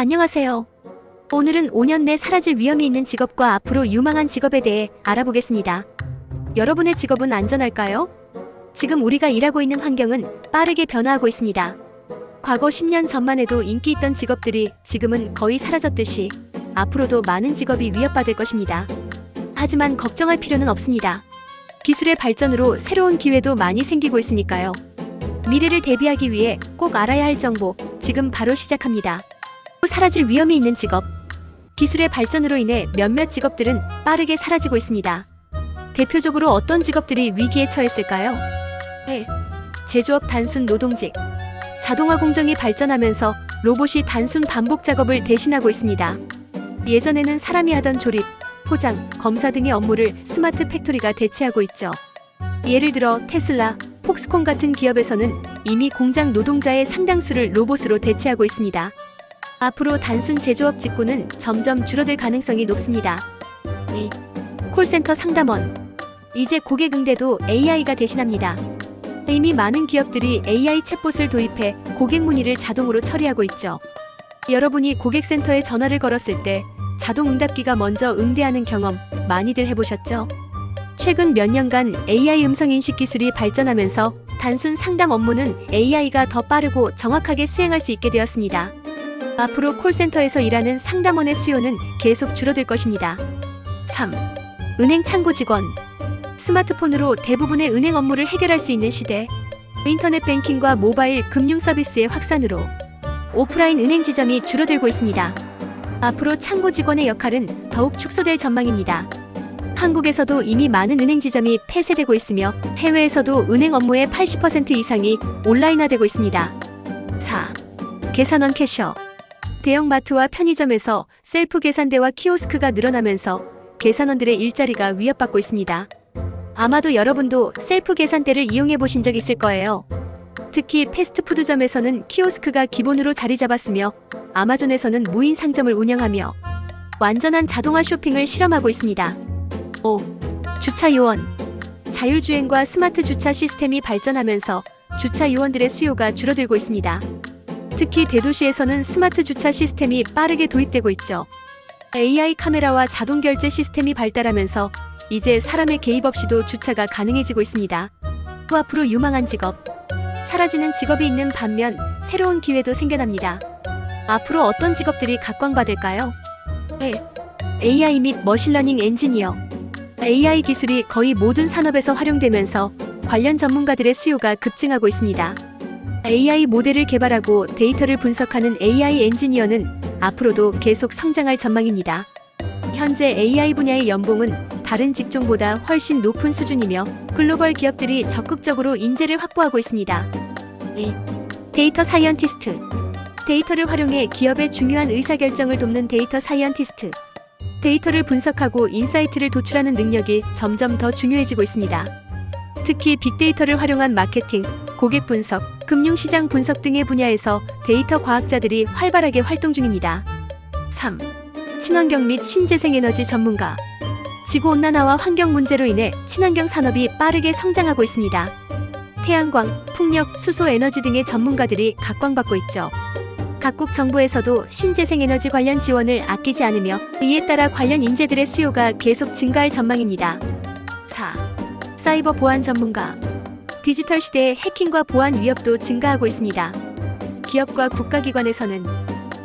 안녕하세요. 오늘은 5년 내 사라질 위험이 있는 직업과 앞으로 유망한 직업에 대해 알아보겠습니다. 여러분의 직업은 안전할까요? 지금 우리가 일하고 있는 환경은 빠르게 변화하고 있습니다. 과거 10년 전만 해도 인기 있던 직업들이 지금은 거의 사라졌듯이 앞으로도 많은 직업이 위협받을 것입니다. 하지만 걱정할 필요는 없습니다. 기술의 발전으로 새로운 기회도 많이 생기고 있으니까요. 미래를 대비하기 위해 꼭 알아야 할 정보 지금 바로 시작합니다. 사라질 위험이 있는 직업. 기술의 발전으로 인해 몇몇 직업들은 빠르게 사라지고 있습니다. 대표적으로 어떤 직업들이 위기에 처했을까요? 1. 제조업 단순 노동직. 자동화 공정이 발전하면서 로봇이 단순 반복 작업을 대신하고 있습니다. 예전에는 사람이 하던 조립, 포장, 검사 등의 업무를 스마트 팩토리가 대체하고 있죠. 예를 들어 테슬라, 폭스콘 같은 기업에서는 이미 공장 노동자의 상당수를 로봇으로 대체하고 있습니다. 앞으로 단순 제조업 직구는 점점 줄어들 가능성이 높습니다. 2. 콜센터 상담원. 이제 고객 응대도 AI가 대신합니다. 이미 많은 기업들이 AI 챗봇을 도입해 고객 문의를 자동으로 처리하고 있죠. 여러분이 고객센터에 전화를 걸었을 때 자동 응답기가 먼저 응대하는 경험 많이들 해보셨죠? 최근 몇 년간 AI 음성 인식 기술이 발전하면서 단순 상담 업무는 AI가 더 빠르고 정확하게 수행할 수 있게 되었습니다. 앞으로 콜센터에서 일하는 상담원의 수요는 계속 줄어들 것입니다. 3. 은행 창구 직원. 스마트폰으로 대부분의 은행 업무를 해결할 수 있는 시대. 인터넷 뱅킹과 모바일 금융 서비스의 확산으로 오프라인 은행 지점이 줄어들고 있습니다. 앞으로 창구 직원의 역할은 더욱 축소될 전망입니다. 한국에서도 이미 많은 은행 지점이 폐쇄되고 있으며 해외에서도 은행 업무의 80% 이상이 온라인화되고 있습니다. 4. 계산원 캐셔. 대형마트와 편의점에서 셀프 계산대와 키오스크가 늘어나면서 계산원들의 일자리가 위협받고 있습니다. 아마도 여러분도 셀프 계산대를 이용해 보신 적 있을 거예요. 특히 패스트푸드점에서는 키오스크가 기본으로 자리 잡았으며 아마존에서는 무인 상점을 운영하며 완전한 자동화 쇼핑을 실험하고 있습니다. 5. 주차 요원. 자율주행과 스마트 주차 시스템이 발전하면서 주차 요원들의 수요가 줄어들고 있습니다. 특히 대도시에서는 스마트 주차 시스템이 빠르게 도입되고 있죠. AI 카메라와 자동 결제 시스템이 발달하면서 이제 사람의 개입 없이도 주차가 가능해지고 있습니다. 또 앞으로 유망한 직업. 사라지는 직업이 있는 반면 새로운 기회도 생겨납니다. 앞으로 어떤 직업들이 각광받을까요? 1. AI 및 머신러닝 엔지니어. AI 기술이 거의 모든 산업에서 활용되면서 관련 전문가들의 수요가 급증하고 있습니다. AI 모델을 개발하고 데이터를 분석하는 AI 엔지니어는 앞으로도 계속 성장할 전망입니다. 현재 AI 분야의 연봉은 다른 직종보다 훨씬 높은 수준이며 글로벌 기업들이 적극적으로 인재를 확보하고 있습니다. 2. 데이터 사이언티스트. 데이터를 활용해 기업의 중요한 의사결정을 돕는 데이터 사이언티스트. 데이터를 분석하고 인사이트를 도출하는 능력이 점점 더 중요해지고 있습니다. 특히 빅데이터를 활용한 마케팅, 고객 분석, 금융시장 분석 등의 분야에서 데이터 과학자들이 활발하게 활동 중입니다. 3. 친환경 및 신재생에너지 전문가. 지구온난화와 환경 문제로 인해 친환경 산업이 빠르게 성장하고 있습니다. 태양광, 풍력, 수소 에너지 등의 전문가들이 각광받고 있죠. 각국 정부에서도 신재생에너지 관련 지원을 아끼지 않으며 이에 따라 관련 인재들의 수요가 계속 증가할 전망입니다. 4. 사이버 보안 전문가. 디지털 시대의 해킹과 보안 위협도 증가하고 있습니다. 기업과 국가기관에서는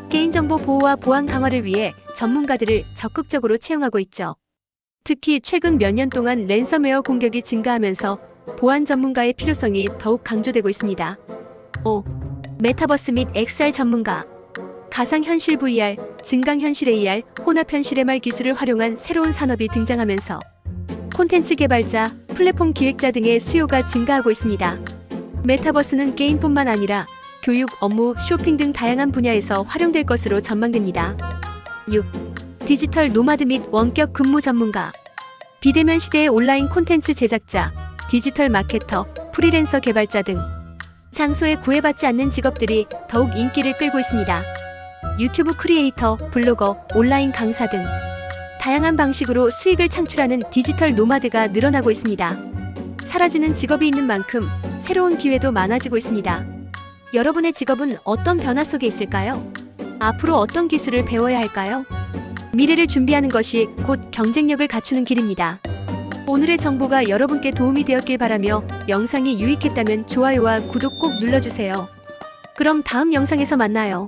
개인정보 보호와 보안 강화를 위해 전문가들을 적극적으로 채용하고 있죠. 특히 최근 몇 년 동안 랜섬웨어 공격이 증가하면서 보안 전문가의 필요성이 더욱 강조되고 있습니다. 5. 메타버스 및 XR 전문가. 가상현실 VR, 증강현실 AR, 혼합현실 MR 기술을 활용한 새로운 산업이 등장하면서 콘텐츠 개발자, 플랫폼 기획자 등의 수요가 증가하고 있습니다. 메타버스는 게임뿐만 아니라 교육, 업무, 쇼핑 등 다양한 분야에서 활용될 것으로 전망됩니다. 6. 디지털 노마드 및 원격 근무 전문가. 비대면 시대의 온라인 콘텐츠 제작자, 디지털 마케터, 프리랜서 개발자 등 장소에 구애받지 않는 직업들이 더욱 인기를 끌고 있습니다. 유튜브 크리에이터, 블로거, 온라인 강사 등 다양한 방식으로 수익을 창출하는 디지털 노마드가 늘어나고 있습니다. 사라지는 직업이 있는 만큼 새로운 기회도 많아지고 있습니다. 여러분의 직업은 어떤 변화 속에 있을까요? 앞으로 어떤 기술을 배워야 할까요? 미래를 준비하는 것이 곧 경쟁력을 갖추는 길입니다. 오늘의 정보가 여러분께 도움이 되었길 바라며 영상이 유익했다면 좋아요와 구독 꼭 눌러주세요. 그럼 다음 영상에서 만나요.